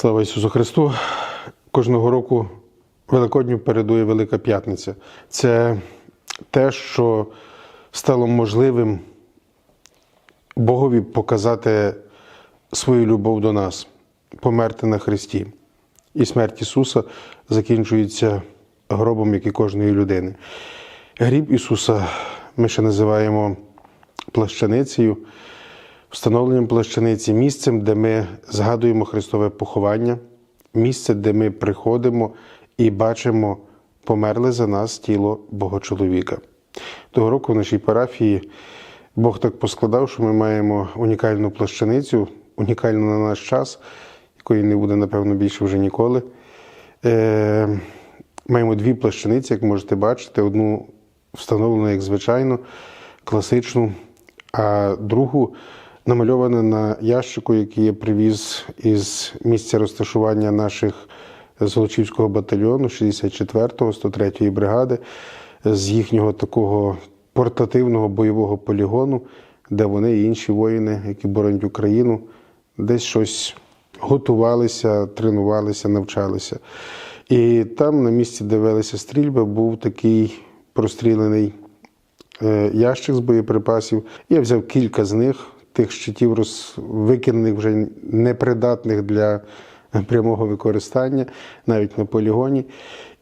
Слава Ісусу Христу! Кожного року Великодню передує Велика П'ятниця. Це те, що стало можливим Богові показати свою любов до нас, померти на Христі. І смерть Ісуса закінчується гробом, як і кожної людини. Гріб Ісуса ми ще називаємо плащаницею, встановленням плащаниці, місцем, де ми згадуємо Христове поховання, місце, де ми приходимо і бачимо померле за нас тіло Богочоловіка. Того року в нашій парафії Бог так поскладав, що ми маємо унікальну плащаницю, унікальну на наш час, якої не буде, напевно, більше вже ніколи. Е, Маємо дві плащаниці, як можете бачити, одну встановлену, як звичайно, класичну, а другу намальована на ящику, який я привіз із місця розташування наших Золочівського батальйону 64-го, 103-ї бригади, з їхнього такого портативного бойового полігону, де вони і інші воїни, які боронять Україну, десь щось готувалися, тренувалися, навчалися. І там, на місці, де велися стрільби, був такий прострілений е, ящик з боєприпасів. Я взяв кілька з них, тих щитів, роз... викинених вже непридатних для прямого використання, навіть на полігоні.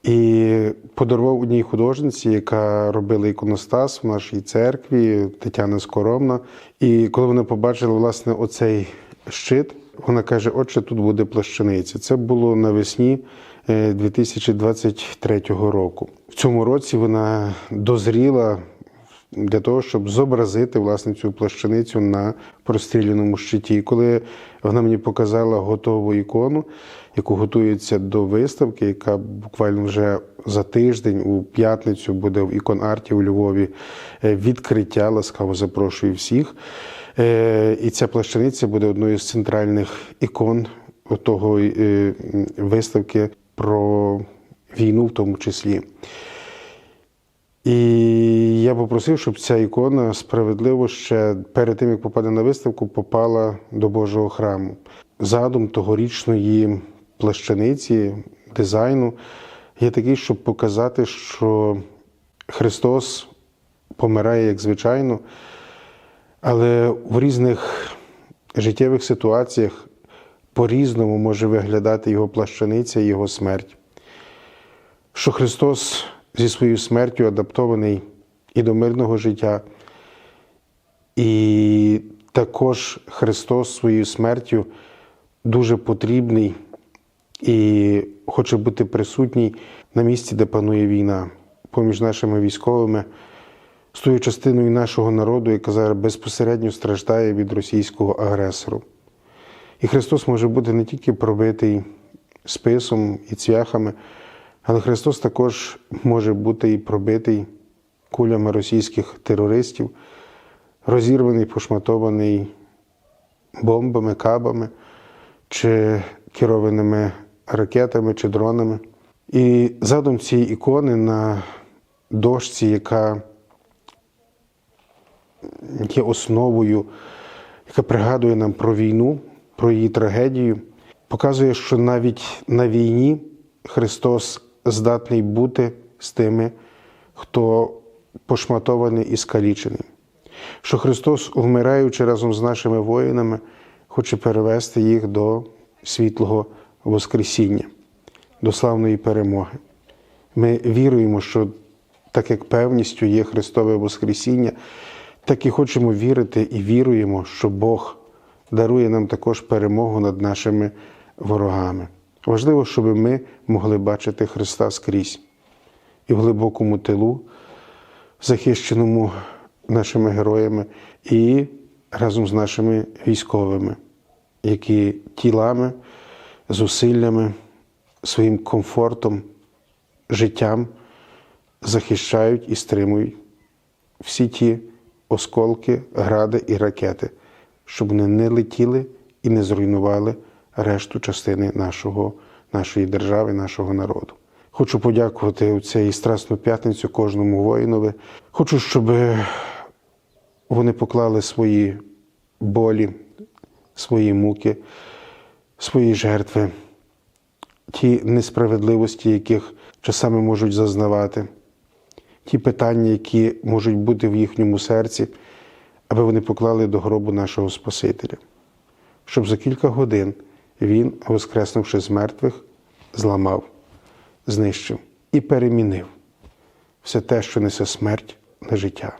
І подарував одній художниці, яка робила іконостас в нашій церкві, Тетяна Скоромна. І коли вона побачила власне оцей щит, вона каже: Отже, тут буде плащаниця. Це було навесні е, 2023 року. В цьому році вона дозріла для того, щоб зобразити власне цю плащаницю на простріляному щиті. І коли вона мені показала готову ікону, яку готується до виставки, яка буквально вже за тиждень у п'ятницю буде в ікон-арті у Львові е, відкриття. Ласкаво запрошую всіх. Е, І ця плащаниця буде одною з центральних ікон того е, виставки про війну, в тому числі. І я попросив, щоб ця ікона справедливо ще перед тим, як попаде на виставку, попала до Божого храму. Задум тогорічної плащаниці, дизайну є такий, щоб показати, що Христос помирає як звичайно, але в різних життєвих ситуаціях по-різному може виглядати його плащаниця і його смерть. Що Христос зі своєю смертю адаптований і до мирного життя, і також Христос своєю смертю дуже потрібний і хоче бути присутній на місці, де панує війна, поміж нашими військовими, з тою частиною нашого народу, яка зараз безпосередньо страждає від російського агресору. І Христос може бути не тільки пробитий списом і цвяхами, але Христос також може бути і пробитий кулями російських терористів, розірваний, пошматований бомбами, кабами чи керованими ракетами чи дронами. І задум цієї ікони на дошці, яка є основою, яка пригадує нам про війну, про її трагедію, показує, що навіть на війні Христос здатний бути з тими, хто пошматований і скалічений. Що Христос, вмираючи разом з нашими воїнами, хоче перевести їх до світлого Воскресіння, до славної перемоги. Ми віруємо, що так як певністю є Христове Воскресіння, так і хочемо вірити і віруємо, що Бог дарує нам також перемогу над нашими ворогами. Важливо, щоб ми могли бачити Христа скрізь і в глибокому тилу, захищеному нашими героями, і разом з нашими військовими, які тілами, зусиллями, своїм комфортом, життям захищають і стримують всі ті осколки, гради і ракети, щоб вони не летіли і не зруйнували решту частини нашого, нашої держави, нашого народу. Хочу подякувати у цей страсну п'ятницю кожному воїнові. Хочу, щоб вони поклали свої болі, свої муки, свої жертви ті несправедливості, яких часами можуть зазнавати, ті питання, які можуть бути в їхньому серці, аби вони поклали до гробу нашого Спасителя, щоб за кілька годин він, воскреснувши з мертвих, зламав, знищив і перемінив все те, що несе смерть на життя.